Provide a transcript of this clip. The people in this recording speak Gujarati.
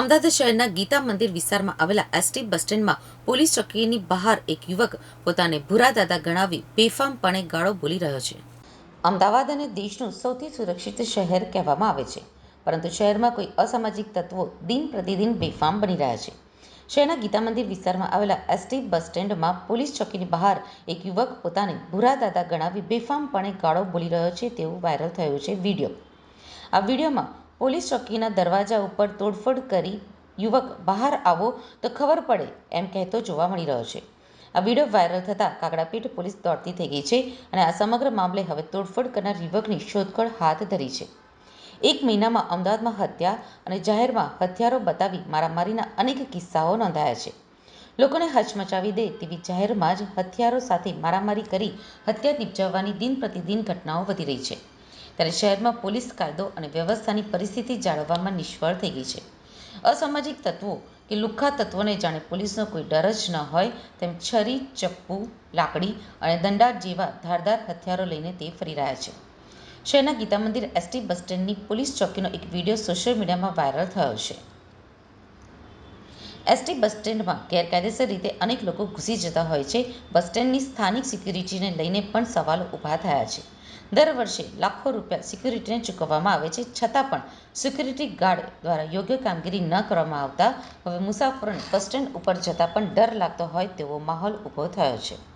અમદાવાદ શહેરના ગીતા મંદિર વિસ્તારમાં આવેલા એસટી બસ સ્ટેન્ડમાં પોલીસ ચોકીની બહાર એક યુવક પોતાને ભૂરા દાદા ગણાવી બેફામપણે ગાળો બોલી રહ્યો છે. અમદાવાદ અને દેશનું સૌથી સુરક્ષિત શહેર કહેવામાં આવે છે, પરંતુ શહેરમાં કોઈ અસામાજિક તત્વો દિન પ્રતિદિન બેફામ બની રહ્યા છે. શહેરના ગીતા મંદિર વિસ્તારમાં આવેલા એસટી બસ સ્ટેન્ડમાં પોલીસ ચોકીની બહાર એક યુવક પોતાને ભૂરા દાદા ગણાવી બેફામપણે ગાળો બોલી રહ્યો છે તેવું વાયરલ થયું છે વીડિયો. આ વિડીયોમાં પોલીસ ચોકીના દરવાજા ઉપર તોડફોડ કરી યુવક બહાર આવો તો ખબર પડે એમ કહેતો જોવા મળી રહ્યો છે. આ વીડિયો વાયરલ થતાં કાકડાપીઠ પોલીસ દોડતી થઈ ગઈ છે અને આ સમગ્ર મામલે હવે તોડફોડ કરનાર યુવકની શોધખોળ હાથ ધરી છે. એક મહિનામાં અમદાવાદમાં હત્યા અને જાહેરમાં હથિયારો બતાવી મારામારીના અનેક કિસ્સાઓ નોંધાયા છે. લોકોને હચમચાવી દે તેવી જાહેરમાં જ હથિયારો સાથે મારામારી કરી હત્યા નિપજાવવાની દિન પ્રતિદિન ઘટનાઓ વધી રહી છે. ત્યારે શહેરમાં પોલીસ કાયદો અને વ્યવસ્થાની પરિસ્થિતિ જાળવવામાં નિષ્ફળ થઈ ગઈ છે. અસામાજિક તત્વો કે લુખ્ખા તત્વોને જાણે પોલીસનો કોઈ ડર જ ન હોય, તેમ છરી, ચપ્પુ, લાકડી અને દંડા જેવા ધારદાર હથિયારો લઈને તે ફરી રહ્યા છે. શહેરના ગીતા મંદિર એસટી બસ સ્ટેન્ડની પોલીસ ચોકીનો એક વીડિયો સોશિયલ મીડિયામાં વાયરલ થયો છે. એસટી બસ સ્ટેન્ડમાં ગેરકાયદેસર રીતે અનેક લોકો ઘૂસી જતા હોય છે. બસ સ્ટેન્ડની સ્થાનિક સિક્યુરિટીને લઈને પણ સવાલો ઊભા થયા છે. દર વર્ષે લાખો રૂપિયા સિક્યુરિટીને ચૂકવવામાં આવે છે. છતાં પણ સિક્યુરિટી ગાર્ડ દ્વારા યોગ્ય કામગીરી ન કરવામાં આવતા, હવે મુસાફરોને બસ સ્ટેન્ડ ઉપર જતાં પણ ડર લાગતો હોય તેવો માહોલ ઊભો થયો છે.